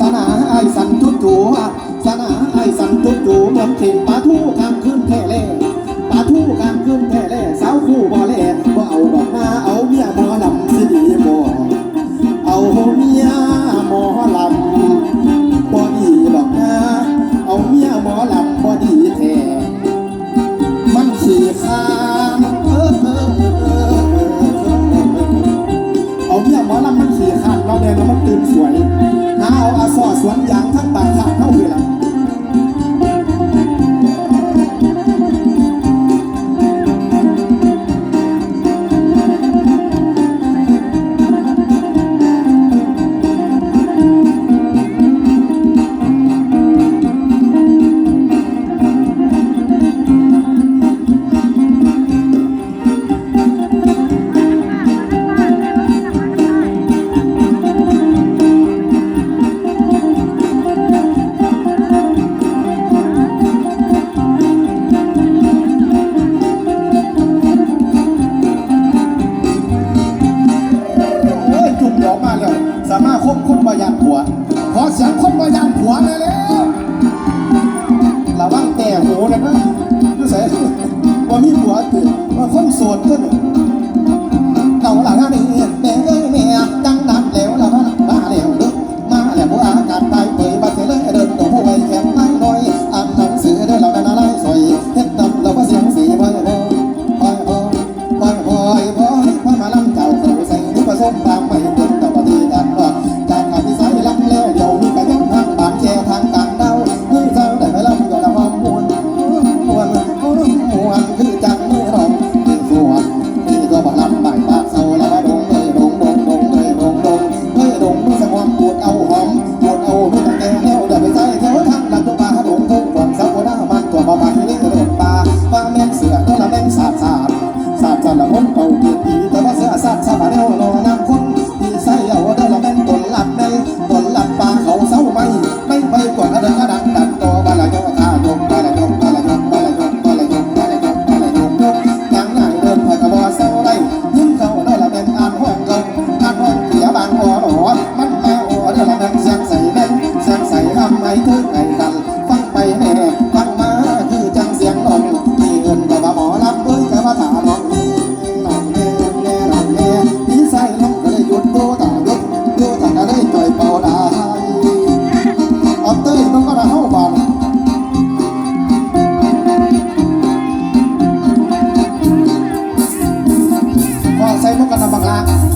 สนาไอสันทุดจูสนาไอสันทุดจูเหมือนเข็มปลาทูค่ะ one vida na 啦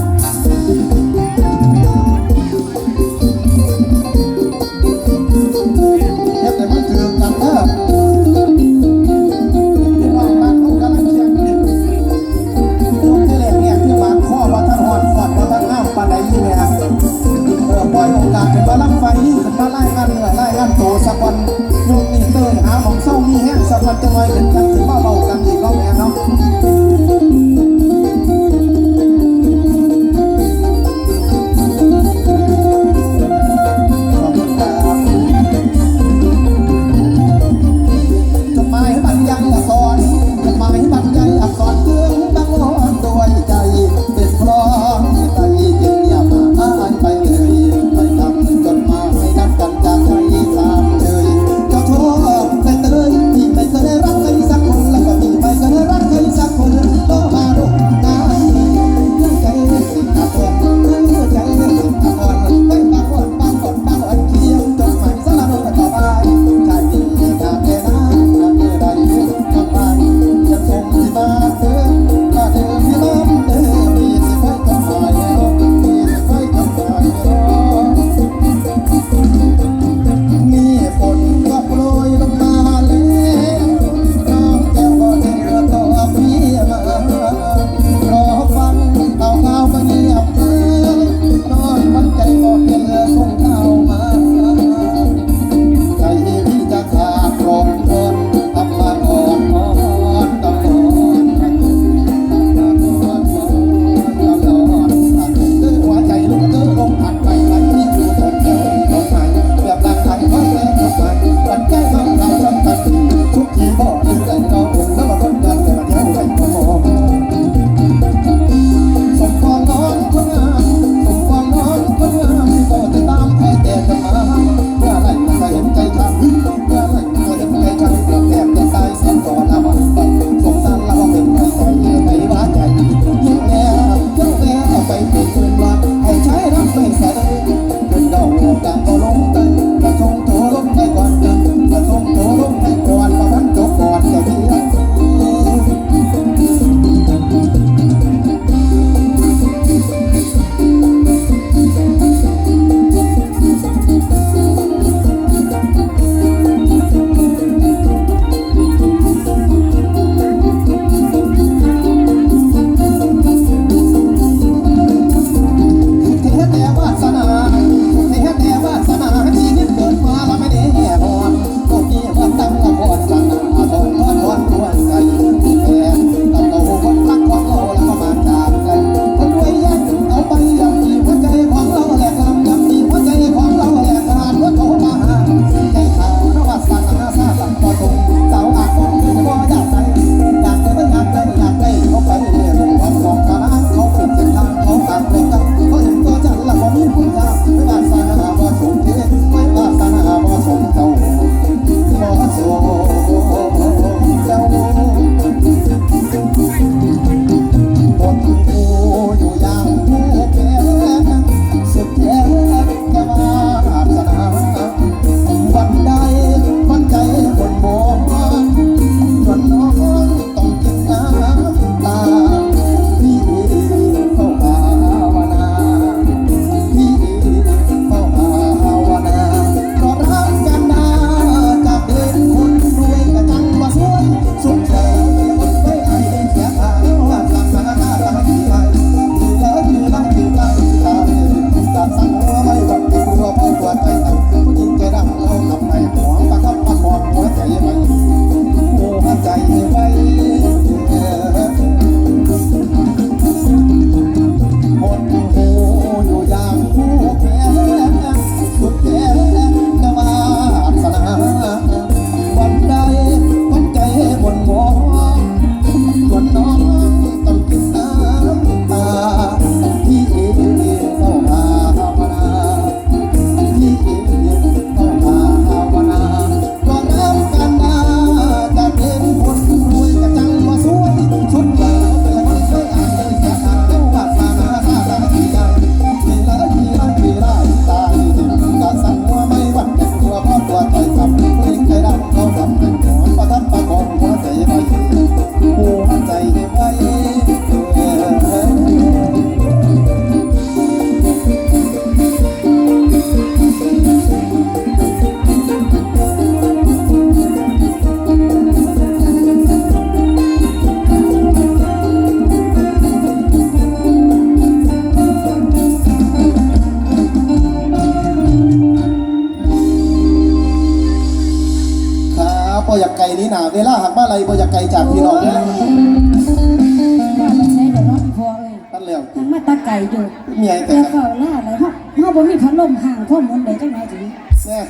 บ่อยากไกลนี้หนาเวลาหักมาอะไรบ่อยากไกลจากพี่น้องเนี่ยว่าไม่ใช่เดี๋ยวน้องอีพอเอ้ยนั่นแล้วทั้งมาตาไก่อยู่เมียแต่แต่เฝ้าล่าอะไรเฮาเฮาบ่มีพัดลมห่างข้อมูลใดจังไหนถึงแน่